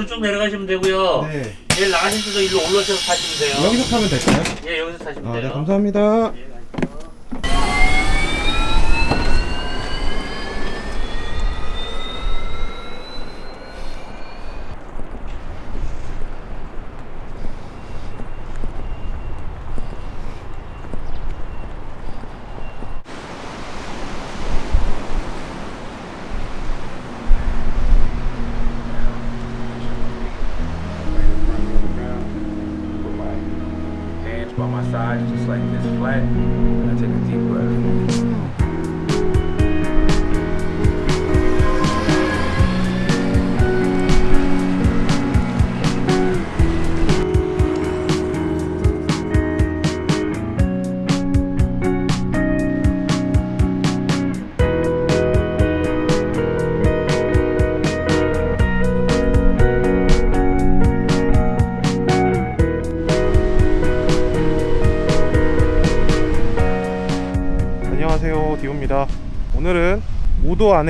좌측으로 쭉 내려가시면 되고요. 네. 내일 나가실 때도 일로 올라오셔서 타시면 돼요. 여기서 타면 될까요? 예, 여기서 타시면 아, 돼요. 네, 감사합니다. 예, just like this, flat. And I take a deep breath.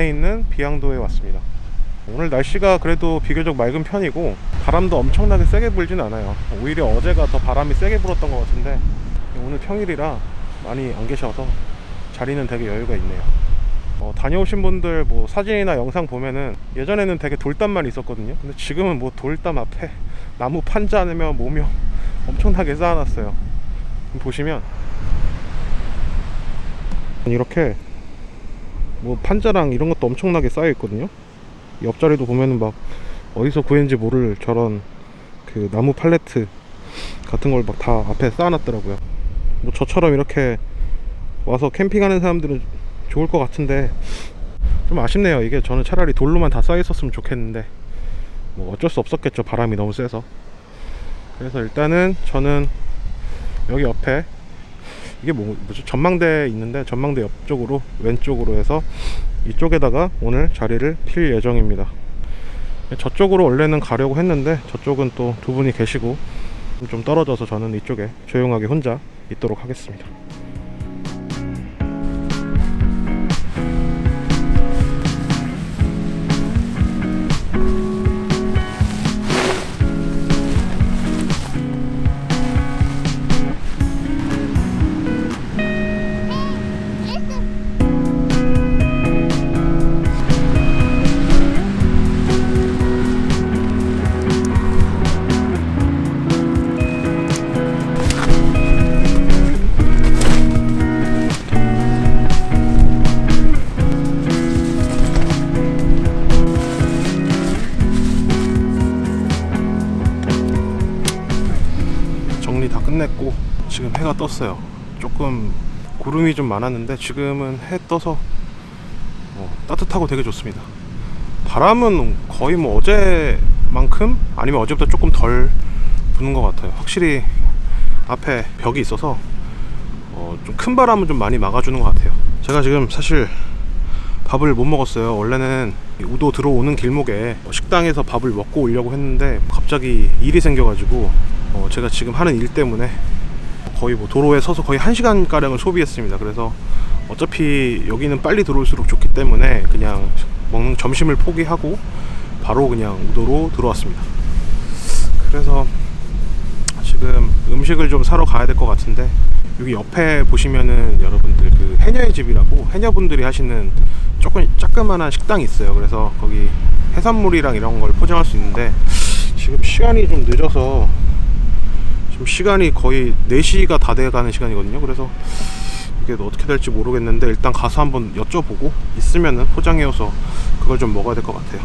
안에 있는 비양도에 왔습니다. 오늘 날씨가 그래도 비교적 맑은 편이고 바람도 엄청나게 세게 불진 않아요. 오히려 어제가 더 바람이 세게 불었던 것 같은데 오늘 평일이라 많이 안 계셔서 자리는 되게 여유가 있네요. 어, 다녀오신 분들 뭐 사진이나 영상 보면은 예전에는 되게 돌담만 있었거든요. 근데 지금은 뭐 돌담 앞에 나무 판자며 뭐며 엄청나게 쌓아놨어요. 보시면 이렇게 뭐 판자랑 이런 것도 엄청나게 쌓여 있거든요. 옆자리도 보면은 막 어디서 구했는지 모를 저런 그 나무 팔레트 같은 걸 막 다 앞에 쌓아놨더라고요. 뭐 저처럼 이렇게 와서 캠핑하는 사람들은 좋을 것 같은데 좀 아쉽네요. 이게 저는 차라리 돌로만 다 쌓여 있었으면 좋겠는데 뭐 어쩔 수 없었겠죠. 바람이 너무 세서. 그래서 일단은 저는 여기 옆에 이게 뭐, 뭐죠? 전망대 있는데 전망대 옆쪽으로 왼쪽으로 해서 이쪽에다가 오늘 자리를 필 예정입니다. 저쪽으로 원래는 가려고 했는데 저쪽은 또 두 분이 계시고 좀 떨어져서 저는 이쪽에 조용하게 혼자 있도록 하겠습니다. 떴어요. 조금 구름이 좀 많았는데 지금은 해 떠서 어, 따뜻하고 되게 좋습니다. 바람은 거의 뭐 어제만큼 아니면 어제보다 조금 덜 부는 것 같아요. 확실히 앞에 벽이 있어서 어, 좀큰 바람은 좀 많이 막아주는 것 같아요. 제가 지금 사실 밥을 못 먹었어요. 원래는 이 우도 들어오는 길목에 식당에서 밥을 먹고 오려고 했는데 갑자기 일이 생겨가지고 어, 제가 지금 하는 일 때문에 거의 뭐 도로에 서서 거의 1시간 가량을 소비했습니다. 그래서 어차피 여기는 빨리 들어올수록 좋기 때문에 그냥 먹는 점심을 포기하고 바로 그냥 우도로 들어왔습니다. 그래서 지금 음식을 좀 사러 가야 될 것 같은데 여기 옆에 보시면은 여러분들 그 해녀의 집이라고 해녀분들이 하시는 조금 조그만한 식당이 있어요. 그래서 거기 해산물이랑 이런 걸 포장할 수 있는데 지금 시간이 좀 늦어서 지금 시간이 거의 4시가 다 돼가는 시간이거든요. 그래서 이게 어떻게 될지 모르겠는데 일단 가서 한번 여쭤보고 있으면은 포장해서 그걸 좀 먹어야 될 것 같아요.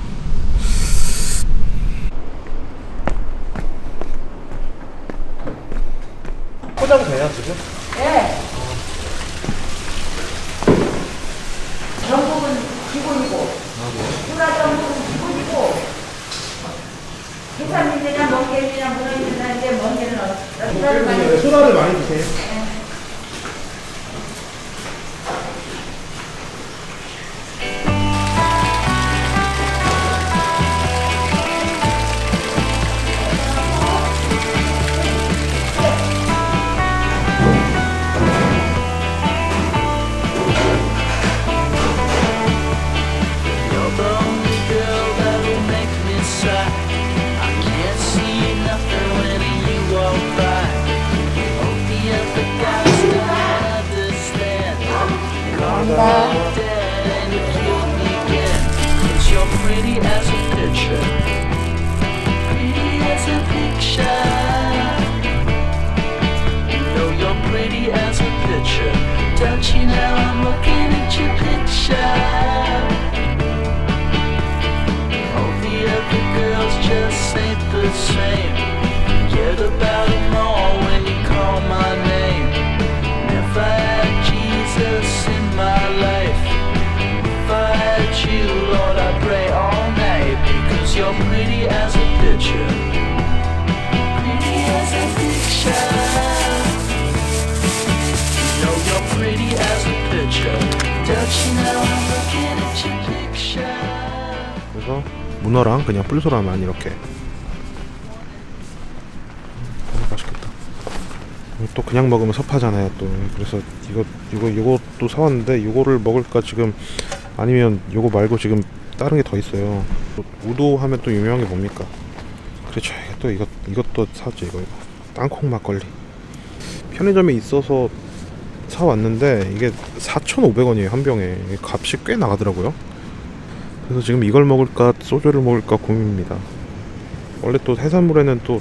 포장 돼요 지금? 전복은 기본이고, 수라전복은 기본이고, 해산물이나 멍게나 문어이나 이제 멍게는 어떤 소라를 많이 주세요. 문어랑 그냥 뿔소라만 이렇게. 음, 맛있겠다. 또 그냥 먹으면 섭하잖아요 또. 그래서 이거 이거 이것도 사왔는데 이거를 먹을까 지금 아니면 이거 말고 지금 다른 게 더 있어요. 또 우도 하면 또 유명한 게 뭡니까? 그렇죠. 또 이것 이것도 사왔죠 이거. 이거 땅콩 막걸리. 편의점에 있어서 사왔는데 이게 4,500원이에요 한 병에. 값이 꽤 나가더라고요 그래서 지금 이걸 먹을까 소주를 먹을까 고민입니다 원래 또 해산물에는 또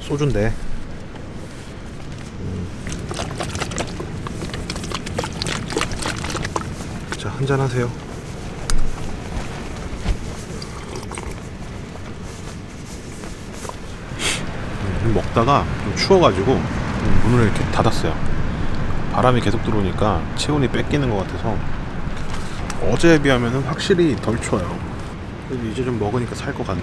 소주인데 자, 한잔 하세요. 음, 먹다가 좀 추워가지고 음, 문을 이렇게 닫았어요. 바람이 계속 들어오니까 체온이 뺏기는 것 같아서 어제에 비하면 확실히 덜 추워요. 이제 좀 먹으니까 살 것 같네.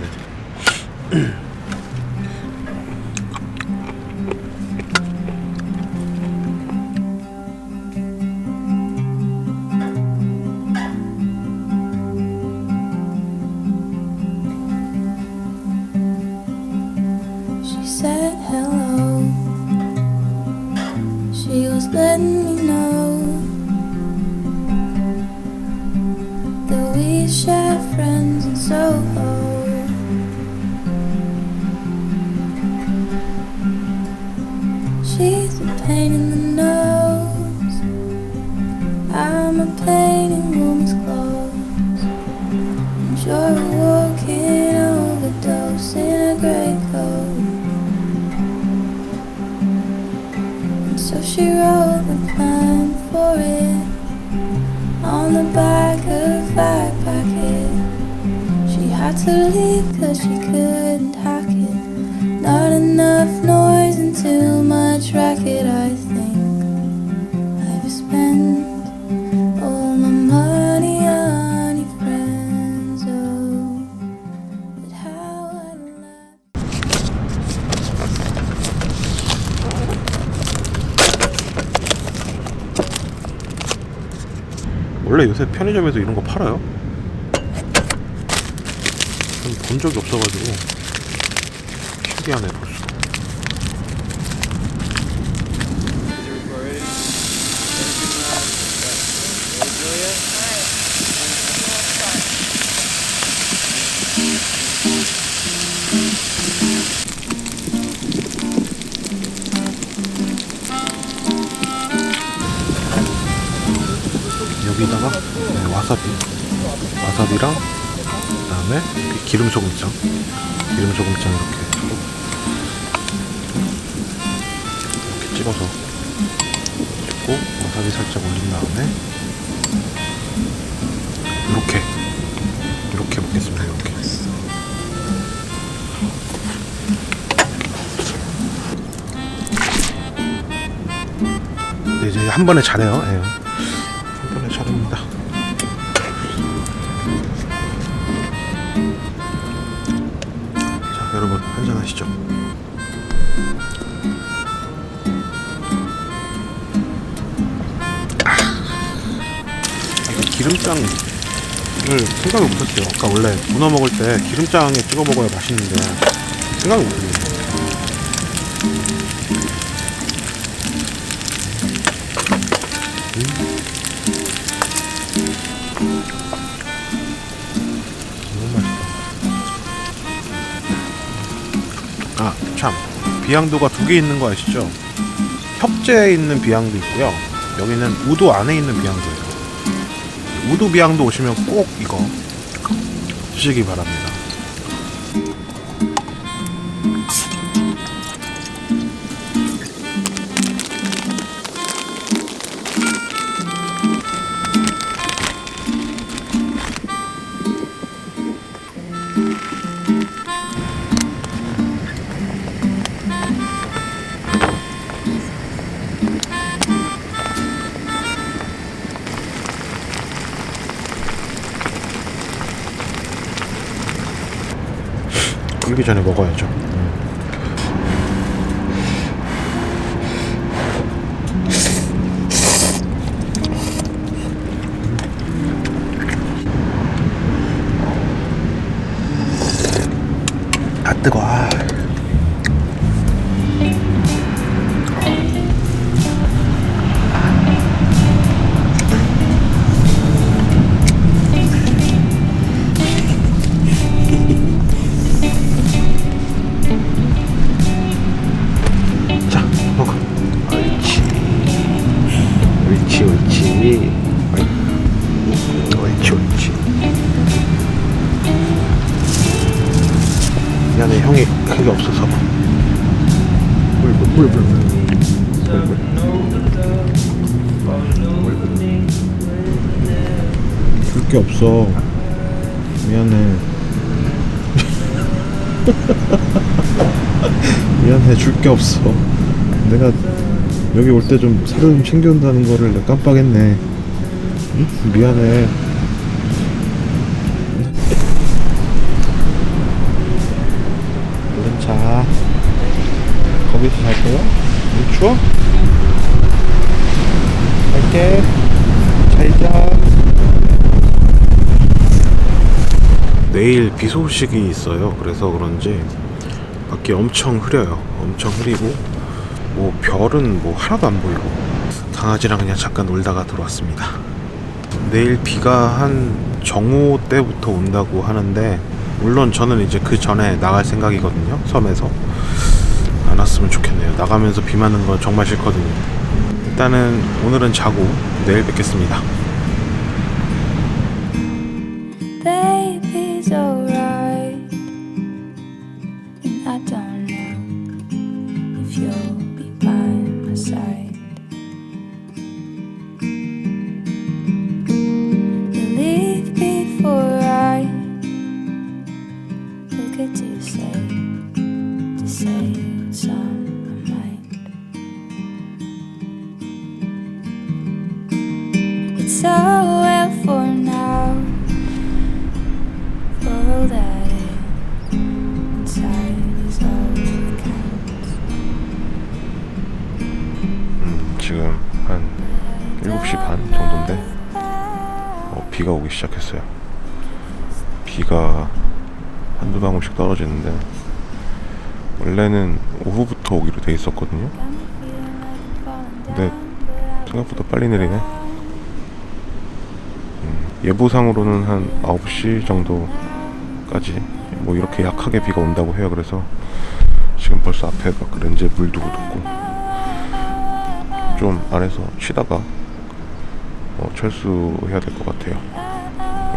She wrote the plan for it on the back of her packet. She had to leave cause she couldn't hack it. Not enough noise and too much racket, I 원래 요새 편의점에서 이런 거 팔아요? 전본 적이 없어가지고 신기하네 벌써. 와사비. 와사비랑 그 다음에 기름 소금장. 기름 소금장 이렇게 이렇게 찍어서 찍고 와사비 살짝 올린 다음에 이렇게 이렇게 먹겠습니다 이렇게. 네, 이제 한 번에 잘해요. 예. 기름장을 생각을 못했어요 아까 원래 문어 먹을 때 기름장에 찍어 먹어야 맛있는데 못했네요 너무 맛있다. 아, 참. 비양도가 두 개 있는 거 아시죠? 협재에 있는 비양도 있고요. 여기는 우도 안에 있는 비양도예요. 우도 비양도 오시면 꼭 이거 드시기 바랍니다. 불기 전에 먹어야죠. 작년에 형이 그게 없어서. 줄 게 없어. 미안해. 미안해 줄 게 없어. 내가 여기 올 때 좀 사료 좀 챙겨온다는 거를 내가 깜빡했네. 미안해. 추워? 갈게. 잘 자. 내일 비 소식이 있어요. 그래서 그런지 밖이 엄청 흐려요. 엄청 흐리고 뭐 별은 뭐 하나도 안 보이고 강아지랑 그냥 잠깐 놀다가 들어왔습니다. 내일 비가 한 정오 때부터 온다고 하는데 물론 저는 이제 그 전에 나갈 생각이거든요. 섬에서 안 왔으면 좋겠네요. 나가면서 비 맞는 건 정말 싫거든요. 일단은 오늘은 자고 내일 뵙겠습니다. 있었거든요. I 생각보다 빨리 내리네. 음, 예보상으로는 한 9시 정도까지 뭐 이렇게 약하게 비가 온다고 해요. 그래서 지금 벌써 앞에 막 렌즈에 물도 묻었고 좀 안에서 쉬다가 어, 철수해야 될 것 같아요.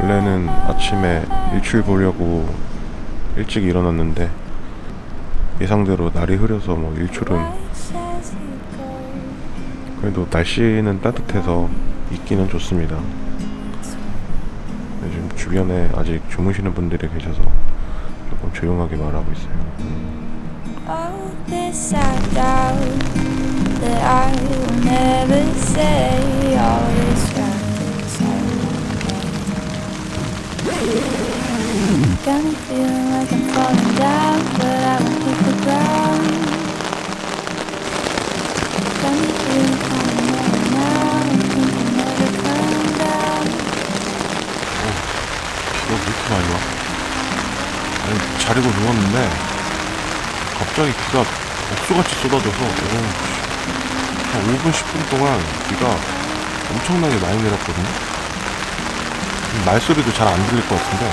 원래는 아침에 일출 보려고 일찍 일어났는데 예상대로 날이 흐려서 뭐 일출은. 그래도 날씨는 따뜻해서 있기는 좋습니다. 요즘 주변에 아직 주무시는 분들이 계셔서 조금 조용하게 말하고 있어요. Won't 왜 이렇게 많이 와? 아니, 자리고 누웠는데 갑자기 비가 억수같이 쏟아져서 오, 한 5분, 10분 동안 비가 엄청나게 많이 내렸거든요. 말소리도 잘 안 들릴 것 같은데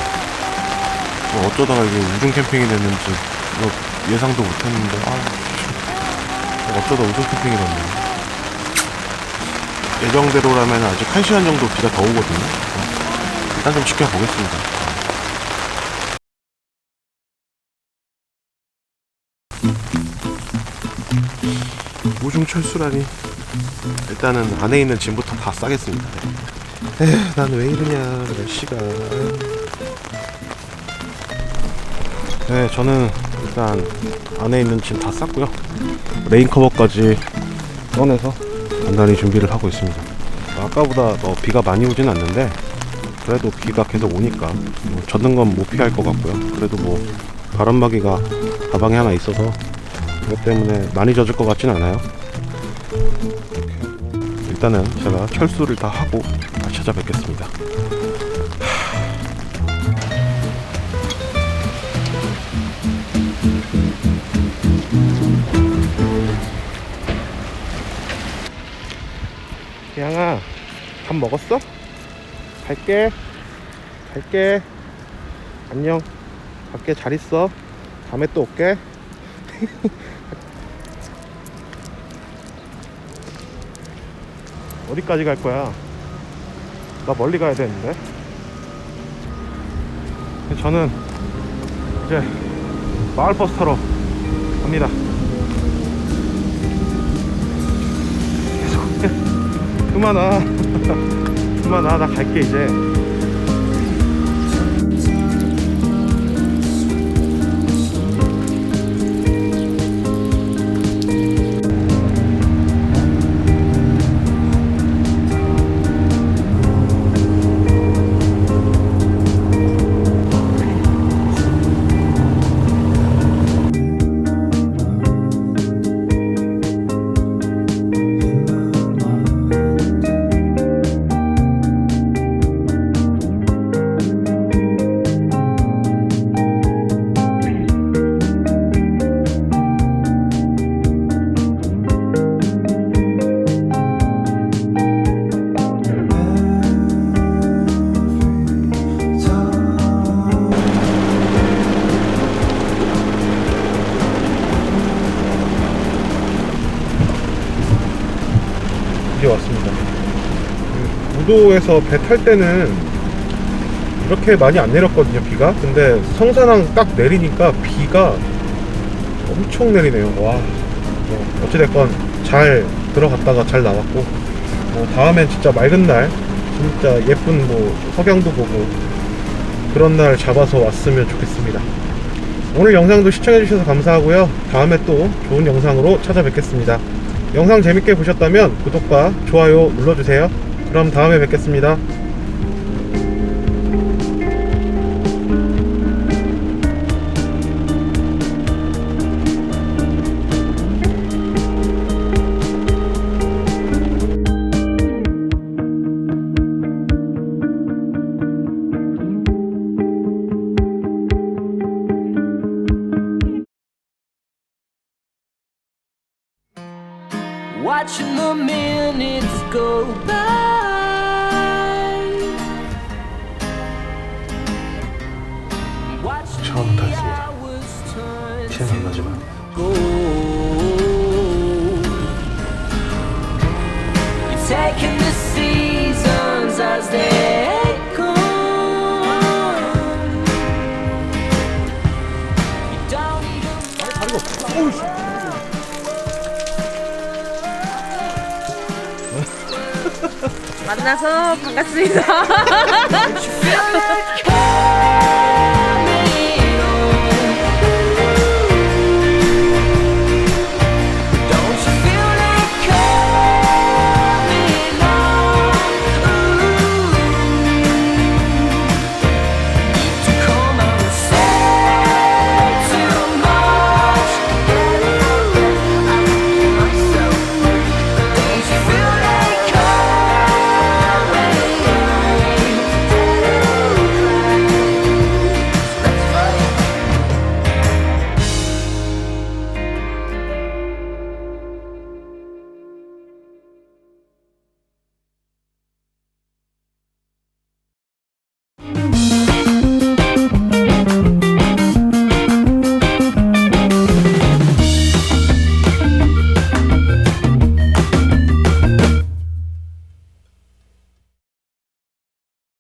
뭐 어쩌다가 이게 우중 캠핑이 됐는지 이거 예상도 못했는데 아 씨. 어쩌다 우중 캠핑이 됐네. 예정대로라면 아직 1시간 정도 비가 더 오거든요. 일단 좀 지켜보겠습니다. 우중 철수라니. 일단은 안에 있는 짐부터 다 싸겠습니다. 에휴, 난왜 이러냐, 날씨가. 네, 저는 일단 안에 있는 짐 다 쌌고요. 레인 커버까지 꺼내서 간단히 준비를 하고 있습니다. 아까보다 더 비가 많이 오진 않는데 그래도 비가 계속 오니까 뭐 젖는 건 못 피할 것 같고요. 그래도 뭐 바람막이가 가방에 하나 있어서 그것 때문에 많이 젖을 것 같진 않아요. 하고 일단은 제가 철수를 다 하고 찾아뵙겠습니다. 양아, 밥 먹었어? 갈게. 갈게. 안녕. 갈게. 잘 있어. 다음에 또 올게. 어디까지 갈 거야? 나 멀리 가야 되는데. 저는 이제 마을버스 타러 갑니다. 계속 그만 와. 그만 와. 나 갈게. 이제 무도에서 배 탈 때는 이렇게 많이 안 내렸거든요, 비가. 근데 성산항 딱 내리니까 비가 엄청 내리네요. 와. 뭐 어찌됐건 잘 들어갔다가 잘 나왔고, 뭐 다음엔 진짜 맑은 날, 진짜 예쁜 뭐 석양도 보고, 그런 날 잡아서 왔으면 좋겠습니다. 오늘 영상도 시청해주셔서 감사하고요. 다음에 또 좋은 영상으로 찾아뵙겠습니다. 영상 재밌게 보셨다면 구독과 좋아요 눌러주세요. 그럼 다음에 뵙겠습니다. 탔습니다. hours turn 티는 안 나지만. 만나서 반갑습니다.